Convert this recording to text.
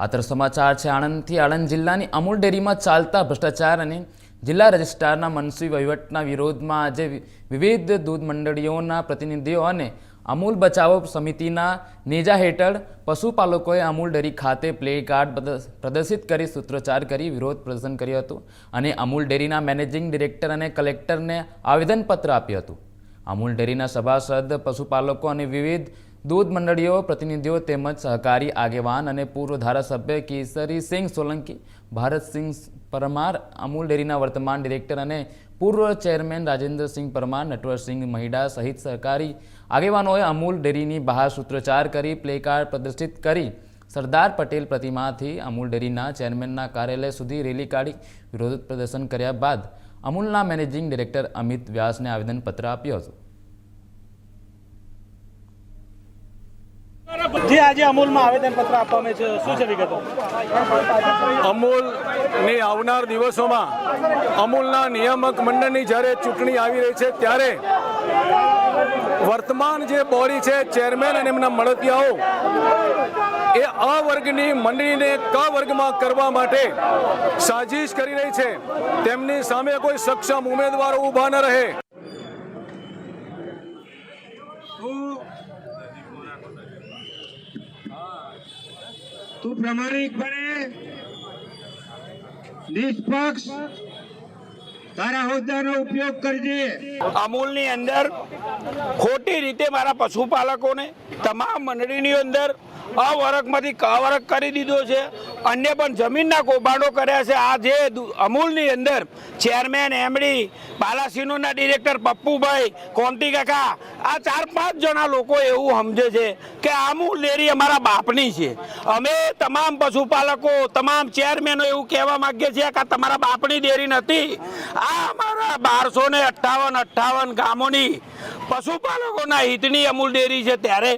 આતર સમાચાર છે, આણંદથી આણંદ જિલ્લાની અમૂલ ડેરીમાં ચાલતા ભ્રષ્ટાચાર અને જિલ્લા રજિસ્ટ્રારના મનસુઈ વહીવટના વિરોધમાં આજે વિવિધ દૂધ મંડળીઓના પ્રતિનિધિઓ અને અમૂલ બચાવો સમિતિના નેજા હેઠળ પશુપાલકોએ અમૂલ ડેરી ખાતે પ્લે કાર્ડ પ્રદર્શિત કરી, સૂત્રોચ્ચાર કરી, વિરોધ પ્રદર્શન કર્યું હતું અને અમૂલ ડેરીના મેનેજિંગ ડિરેક્ટર અને કલેક્ટરને આવેદનપત્ર આપ્યું હતું. અમૂલ ડેરીના સભાસદ, પશુપાલકો અને વિવિધ દૂધ મંડળીઓ પ્રતિનિધિઓ તેમજ સહકારી આગેવાન અને પૂર્વ ધારાસભ્ય કેસરી સિંહ સોલંકી ભારતસિંહ પરમાર, અમૂલ ડેરીના વર્તમાન ડિરેક્ટર અને પૂર્વ ચેરમેન રાજેન્દ્રસિંહ પરમાર નટવરસિંહ મહિડા સહિત સહકારી આગેવાનોએ અમૂલ ડેરીની બહાર સૂત્રોચ્ચાર કરી, પ્લેકાર્ડ પ્રદર્શિત કરી, સરદાર પટેલ પ્રતિમાથી અમૂલ ડેરીના ચેરમેનના કાર્યાલય સુધી રેલી કાઢી, વિરોધ પ્રદર્શન કર્યા બાદ અમૂલના મેનેજિંગ ડિરેક્ટર અમિત વ્યાસને આવેદનપત્ર આપ્યું હતું. જે આજે અમૂલમાં આવેદનપત્ર આપવામાં છે શું છે વિગતો? અમૂલની આવનાર દિવસોમાં અમૂલના નિયામક મંડળની જ્યારે ચૂંટણી આવી રહી છે ત્યારે વર્તમાન જે બોડી છે ચેરમેન અને એમના મળતિયાઓ એ અ વર્ગની મંડળીને ક વર્ગમાં કરવા માટે સાજિશ કરી રહી છે. તેમની સામે કોઈ સક્ષમ ઉમેદવારો ઊભા ન રહે. તું પ્રમાણિકપણે નિષ્પક્ષ. તારા હોદ્દાનો ઉપયોગ કરજે. અમૂલની અંદર ખોટી રીતે મારા પશુપાલકોને, તમામ મંડળીની અંદર અવરકમાંથી કવરક કરી દીધો છે. અન્ય પણ જમીનના કૌભાંડો કર્યા છે. આ જે અમૂલની અંદર ચેરમેન એમડી બાલાસિનોના ડિરેક્ટર, પપ્પુભાઈ કોંતી કાકા, આ ચાર પાંચ જણા લોકો એવું સમજે છે કે અમૂલ ડેરી અમારા બાપની છે. અમે તમામ પશુપાલકો, તમામ ચેરમેનો એવું કહેવા માગીએ છીએ કે આ તમારા બાપની ડેરી નથી. આ બારસો ને અઠ્ઠાવન અઠ્ઠાવન ગામોની પશુપાલકોના હિતની અમૂલ ડેરી છે ત્યારે